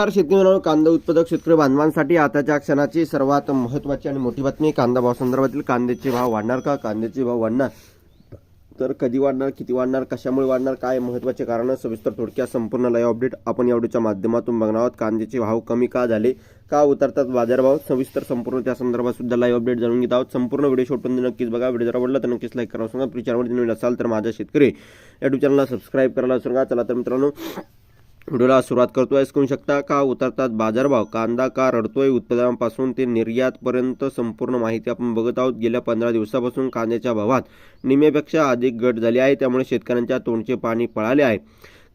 शेतकरी कांदा उत्पादक शेतकरी बांधवांसाठी आताच्या क्षणाची सर्वात महत्त्वाची आणि मोठी बातमी कांदा भाव संदर्भातील कांद्याचे भाव वाढणार का? कांद्याचे भाव वाढणार? तर कधी वाढणार किती वाढणार कशामुळे वाढणार काय महत्त्वाचे कारण? सविस्तर थोडक्यात संपूर्ण लाईव्ह अपडेट आपण या व्हिडिओच्या माध्यमातून बघणार आहोत. कांद्याचे भाव कमी का झाले? का उतरतात बाजारभाव? सविस्तर संपूर्ण त्या संदर्भात सुद्धा लाईव्ह अपडेट जाणून घेत आहोत. संपूर्ण व्हिडिओ शोटून नक्कीच बघा. व्हिडिओ जर आवडला तर नक्कीच लाईक करावं सांगा फ्री चॅनलवर नवीन असाल तर माझ्या शेतकरी युट्यूब चॅनलला सबस्क्राईब करायला सांगा चला तर मित्रांनो व्हिडिओला सुरुवात करतोय ऐकून शकता का? उतरतात बाजारभाव. कांदा का रडतोय? उत्पादनापासून ते निर्यातपर्यंत संपूर्ण माहिती आपण बघत आहोत. गेल्या पंधरा दिवसापासून कांद्याच्या भावात निम्म्यापेक्षा अधिक घट झाली आहे. त्यामुळे शेतकऱ्यांच्या तोंडचे पाणी पळाले आहे.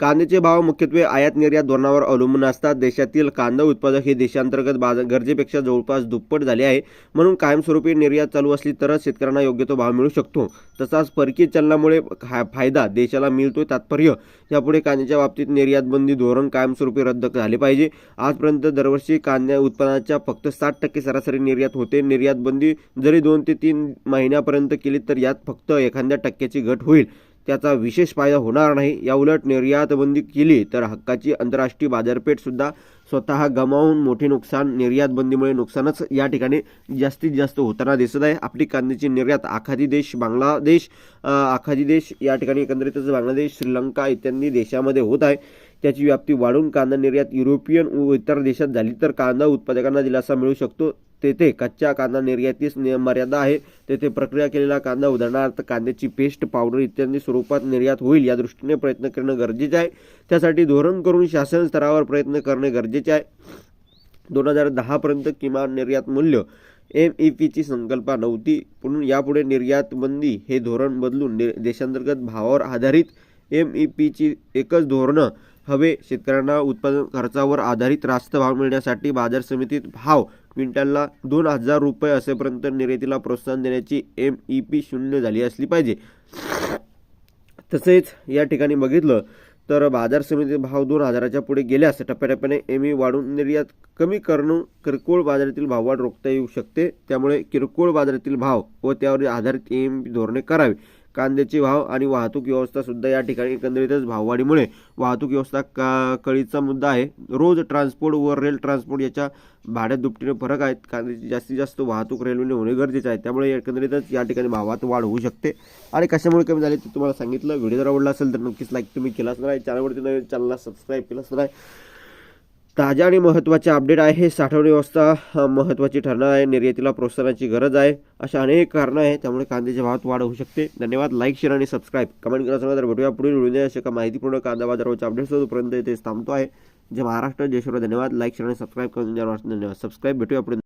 कांद्याचे भाव मुख्यत्वे आयात निर्यात धोरणावर अवलंबून असतात. देशातील कांदा उत्पादक हे देशांतर्गत बाजार गरजेपेक्षा जवळपास दुप्पट झाले आहे. म्हणून कायमस्वरूपी निर्यात चालू असली तरच शेतकऱ्यांना योग्य तो भाव मिळू शकतो. तसाच परकीय चलनामुळे हा- फायदा देशाला मिळतोय तात्पर्य. यापुढे कांद्याच्या बाबतीत निर्यातबंदी धोरण कायमस्वरूपी रद्द झाले पाहिजे. आजपर्यंत दरवर्षी कांद्या उत्पादनाच्या फक्त साठ टक्के सरासरी निर्यात होते. निर्यातबंदी जरी दोन ते तीन महिन्यापर्यंत केली तर यात फक्त एखाद्या टक्क्याची घट होईल. त्याचा विशेष फायदा होणार नाही. याउलट निर्यातबंदी केली तर हक्काची आंतरराष्ट्रीय बाजारपेठसुद्धा स्वतः गमावून मोठे नुकसान निर्यातबंदीमुळे नुकसानच या ठिकाणी जास्तीत जास्त होताना दिसत आहे. आपली कांद्याची निर्यात आखादी देश बांगलादेश आखादी देश या ठिकाणी एकंदरीतच बांगलादेश श्रीलंका इत्यादी देशामध्ये होत आहे. त्याची व्याप्ती वाढून कांदा निर्यात युरोपियन व इतर देशात झाली तर कांदा उत्पादकांना दिलासा मिळू शकतो. तेथे कच्च्या कांदा निर्यातीस मर्यादा आहे. तेथे प्रक्रिया केलेला कांदा उदाहरणार्थ कांद्याची पेस्ट पावडर इत्यादी स्वरूपात निर्यात होईल या दृष्टीने प्रयत्न करणं गरजेचे आहे. त्यासाठी धोरण करून शासन स्तरावर प्रयत्न करणे गरजेचे आहे. दोन हजार दहापर्यंत किमान निर्यात मूल्य एम ई पीची संकल्पना नव्हती. म्हणून यापुढे निर्यातबंदी हे धोरण बदलून नि- देशांतर्गत भावावर आधारित एम ई पीची एकच धोरणं हवे शेतकऱ्यांना उत्पादन खर्चावर आधारित रास्त भाव मिळण्यासाठी बाजार समितीत भाव क्विंटलला दोन हजार रुपये असेपर्यंत निर्यातीला प्रोत्साहन देण्याची एम ई पी शून्य झाली असली पाहिजे. तसेच या ठिकाणी बघितलं तर बाजार समिती भाव दोन हजाराच्या पुढे गेल्यास टप्प्याटप्प्याने ई वाढून निर्यात कमी करणं किरकोळ बाजारातील भाववाढ रोखता येऊ शकते. त्यामुळे किरकोळ बाजारातील भाव व त्यावर आधारित एम धोरणे करावी. कांद्याचे भाव आणि वाहतूक व्यवस्था सुद्धा या ठिकाणी एकंदरीतच भाववाढीमुळे वाहतूक व्यवस्था का कळीचा मुद्दा आहे. रोज ट्रान्सपोर्ट व रेल ट्रान्सपोर्ट याच्या भाड्यात दुपटीने फरक आहेत. कांद्याची जास्तीत जास्त वाहतूक रेल्वेने होणे गरजेचे आहे. त्यामुळे एकंदरीतच या ठिकाणी भावात वाढ होऊ शकते. आणि कशामुळे कमी झाले ते तुम्हाला सांगितलं. व्हिडिओ जर आवडला असेल तर नक्कीच लाईक तुम्ही केलाच नाही. चॅनलवरती नवीन चॅनलला सबस्क्राईब केलंच नाही. ताज्या आणि महत्त्वाचे अपडेट आहे. हे साठवण व्यवस्था महत्त्वाची ठरणार आहे. निर्यातीला प्रोत्साहनाची गरज आहे. अशा अनेक कारणं आहेत. त्यामुळे कांद्याच्या भावात वाढ होऊ शकते. धन्यवाद. लाईक शेअर आणि सबस्क्राईब कमेंट करा सांगा तर भेटूया पुढील व्हिडिओ अशा का माहितीपूर्ण कांदा बाजारावरच्या अपडेट्स तोपर्यंत ते थांबतो आहे. जे महाराष्ट्र. जय धन्यवाद. लाईक शेअर आणि सबस्क्राईब करून द्या. धन्यवाद. सबस्क्राईब भेटूया पुढे